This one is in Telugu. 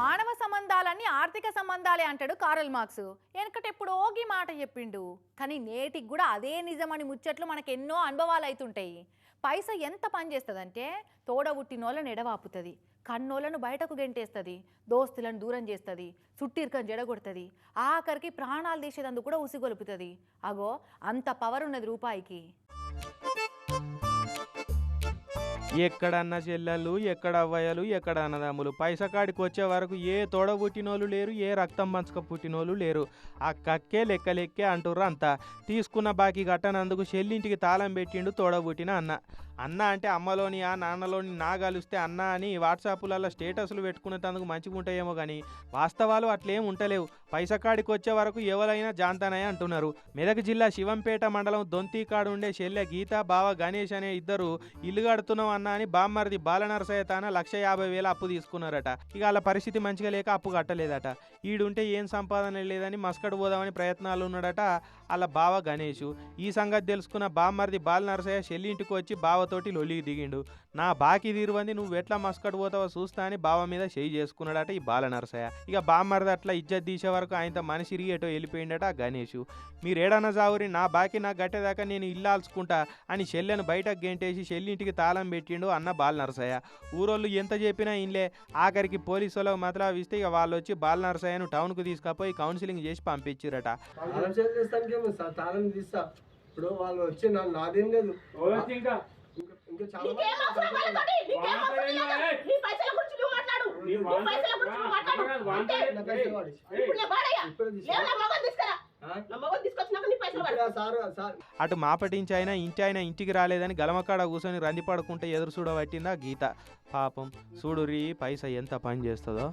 మానవ సంబంధాలన్నీ ఆర్థిక సంబంధాలే అంటాడు కారల్ మార్క్స్. వెనకటి ఎప్పుడో ఈ మాట చెప్పిండు. కానీ నేటికి కూడా అదే నిజమని ముచ్చట్లు మనకు ఎన్నో అనుభవాలు అవుతుంటాయి పైస ఎంత పని చేస్తుందంటే తోడ ఎడవాపుతుంది. కన్నోళ్ళను బయటకు గెంటేస్తుంది. దోస్తులను దూరం చేస్తుంది. చుట్టిర్కని జడగొడుతుంది. ఆఖరికి ప్రాణాలు తీసేదందుకు కూడా ఉసిగొలుపుతుంది. అగో అంత పవర్ ఉన్నది రూపాయికి. ఎక్కడన్న చెల్లెళ్ళు ఎక్కడ అవ్వయ్యలు ఎక్కడ అన్నదమ్ములు. పైస కాడికి వచ్చే వరకు ఏ తోడ పుట్టినోళ్ళు లేరు ఏ రక్తం పంచక పుట్టినోళ్ళు లేరు. ఆ కక్కే లెక్కలెక్కే అంటుర్రు అంతా. తీసుకున్న బాకీ కట్టనందుకు చెల్లింటికి తాళం పెట్టిండు తోడ పుట్టిన అన్న. అన్న అంటే అమ్మలోని ఆ నాన్నలోని నా కలిస్తే అన్న అని వాట్సాప్లలో స్టేటస్లు పెట్టుకునేందుకు మంచిగా ఉంటాయేమో కానీ వాస్తవాలు అట్లేం ఉంటలేవు. పైస కాడికి వచ్చే వరకు ఎవరైనా జాంతానయ్య అంటున్నారు. మెదక్ జిల్లా శివంపేట మండలం దొంతికాడు ఉండే శల్య గీత బావ గణేష్ అనే ఇద్దరు ఇల్లు కడుతున్నాం అన్న అని బామ్మరిది బాలనరసయ్య తాన లక్ష యాభై వేల అప్పు తీసుకున్నారట. ఇక వాళ్ళ పరిస్థితి మంచిగా లేక అప్పు కట్టలేదట. ఈడుంటే ఏం సంపాదన లేదని మస్కడ్ పోదామని ప్రయత్నాలు ఉన్నాడట వాళ్ళ బావ గణేష్. ఈ సంగతి తెలుసుకున్న బామ్మరిది బాలనరసయ్య చెల్లింటికి వచ్చి బావతోటి లొల్లికి దిగిండు. నా బాకీ తీరువంది నువ్వు ఎట్లా మస్కడ్ పోతావో చూస్తా అని బావ మీద చేయి చేసుకున్నాడట ఈ బాలనరసయ్య. ఇక బామ్మరిది అట్లా ఇజ్జత్ తీసేవారు వరకు ఆయనతో మనిషి ఇరిగేటో వెళ్ళిపోయిండట ఆ గణేష్. మీరేడన్నా జావురి నా బాకీ నాకు గట్టేదాకా నేను ఇల్లాల్చుకుంటా అని చెల్లెను బయటకు గెంటేసి చెల్లింటికి తాళం పెట్టిండు అన్న బాల నరసయ్య ఊరోళ్ళు ఎంత చెప్పినా ఇన్లే. ఆఖరికి పోలీసు వాళ్ళకి మతలాబ్ ఇస్తే ఇక వాళ్ళు వచ్చి బాల నరసయ్యను టౌన్కు తీసుకపోయి కౌన్సిలింగ్ చేసి పంపించిరట ఇప్పుడు వాళ్ళు వచ్చి నాదేం లేదు. ఇంకా చాలా అటు మాపటించి అయినా ఇంటి అయినా ఇంటికి రాలేదని గలమకాడ కూర్చొని రంది పడుకుంటే ఎదురు చూడబట్టిందా గీత. పాపం చూడురి పైస ఎంత పని చేస్తుందో.